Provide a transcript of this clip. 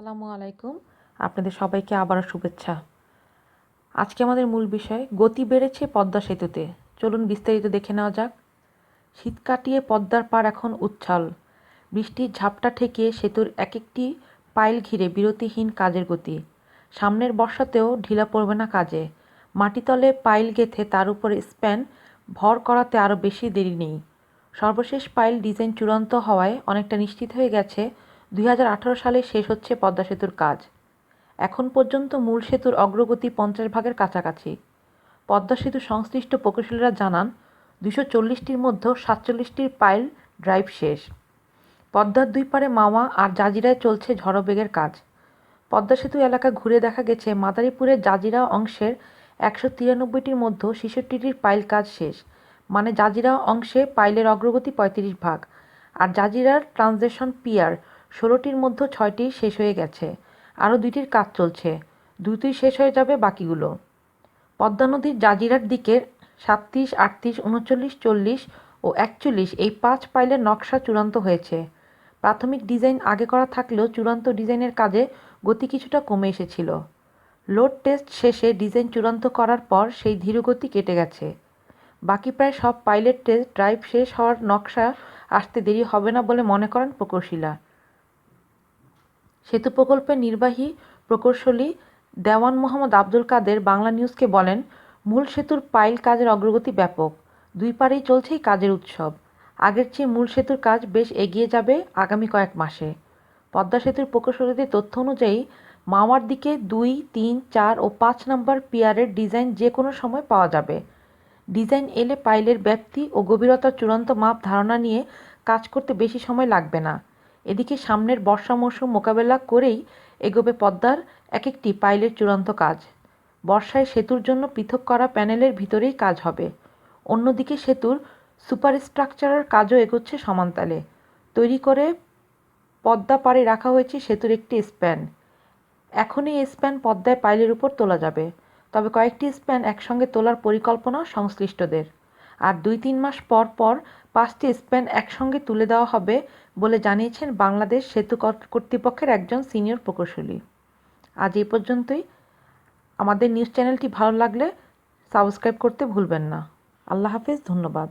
আসসালামু আলাইকুম। আপনাদের সবাইকে আবারও শুভেচ্ছা। আজকে আমাদের মূল বিষয়, গতি বেড়েছে পদ্মা সেতুতে। চলুন বিস্তারিত দেখে নেওয়া যাক। শীত কাটিয়ে পদ্মার পার এখন উচ্ছল। বৃষ্টির ঝাপটা ঠেকিয়ে সেতুর এক একটি পাইল ঘিরে বিরতিহীন কাজের গতি। সামনের বর্ষাতেও ঢিলা পড়বে না কাজে। মাটিতলে পাইল গেথে তার উপরে স্প্যান ভর করাতে আরও বেশি দেরি নেই। সর্বশেষ পাইল ডিজাইন চূড়ান্ত হওয়ায় অনেকটা নিশ্চিত হয়ে গেছে দুই হাজার আঠেরো সালে শেষ হচ্ছে পদ্মা সেতুর কাজ। এখন পর্যন্ত মূল সেতুর অগ্রগতি পঞ্চাশ ভাগের কাছাকাছি। পদ্মা সেতু সংশ্লিষ্ট প্রকৌশলীরা জানান দুশো চল্লিশটির মধ্যে সাতচল্লিশটির পাইল ড্রাইভ শেষ। পদ্মার দুই পারে মাওয়া আর জাজিরায় চলছে ঝড়বেগের কাজ। পদ্মা সেতু এলাকা ঘুরে দেখা গেছে, মাদারীপুরের জাজিরা অংশের একশো তিরানব্বইটির মধ্যে ছেষট্টিটির পাইল কাজ শেষ। মানে জাজিরা অংশে পাইলের অগ্রগতি পঁয়ত্রিশ ভাগ। আর জাজিরার ট্রানজেকশন পিয়ার ষোলোটির মধ্যে ছয়টি শেষ হয়ে গেছে। আরও দুইটির কাজ চলছে। দুটি শেষ হয়ে যাবে বাকিগুলো। পদ্মা নদীর জাজিরার দিকের সাতত্রিশ, আটত্রিশ, উনচল্লিশ, চল্লিশ ও একচল্লিশ এই পাঁচ পাইলের নকশা চূড়ান্ত হয়েছে। প্রাথমিক ডিজাইন আগে করা থাকলেও চূড়ান্ত ডিজাইনের কাজে গতি কিছুটা কমে এসেছিল। লোড টেস্ট শেষে ডিজাইন চূড়ান্ত করার পর সেই ধীরগতি কেটে গেছে। বাকি প্রায় সব পাইলট টেস্ট ড্রাইভ শেষ হওয়ার নকশা আসতে দেরি হবে না বলে মনে করেন প্রকৌশলীরা। সেতু প্রকল্পের নির্বাহী প্রকৌশলী দেওয়ান মোহাম্মদ আব্দুল কাদের বাংলা নিউজকে বলেন, মূল সেতুর পাইল কাজের অগ্রগতি ব্যাপক। দুই পারেই চলছে কাজের উৎসব। আগের চেয়ে মূল সেতুর কাজ বেশ এগিয়ে যাবে আগামী কয়েক মাসে। পদ্মা সেতুর প্রকৌশলীদের তথ্য অনুযায়ী মাওয়ার দিকে দুই, তিন, চার ও পাঁচ নম্বর পিয়ারের ডিজাইন যে কোনো সময় পাওয়া যাবে। ডিজাইন এলে পাইলের ব্যাপ্তি ও গভীরতার চূড়ান্ত মাপ ধারণা নিয়ে কাজ করতে বেশি সময় লাগবে না। এদিকে সামনের বর্ষা মৌসুম মোকাবেলা করেই এগোবে পদ্মার এক একটি পাইলের চূড়ান্ত কাজ। বর্ষায় সেতুর জন্য পৃথক করা প্যানেলের ভিতরেই কাজ হবে। অন্যদিকে সেতুর সুপার স্ট্রাকচারের কাজও এগোচ্ছে সমানতালে। তৈরি করে পদ্মা পাড়ে রাখা হয়েছে সেতুর একটি স্প্যান। এখনই স্প্যান পদ্মায় পাইলের উপর তোলা যাবে। তবে কয়েকটি স্প্যান একসঙ্গে তোলার পরিকল্পনা সংশ্লিষ্টদের। আর দুই তিন মাস পর পর পাঁচটি স্প্যান একসঙ্গে তুলে দেওয়া হবে বলে জানিয়েছেন বাংলাদেশ সেতু কর্তৃপক্ষের একজন সিনিয়র প্রকৌশলী। আজ এই পর্যন্তই। আমাদের নিউজ চ্যানেলটি ভালো লাগলে সাবস্ক্রাইব করতে ভুলবেন না। আল্লাহ হাফিজ, ধন্যবাদ।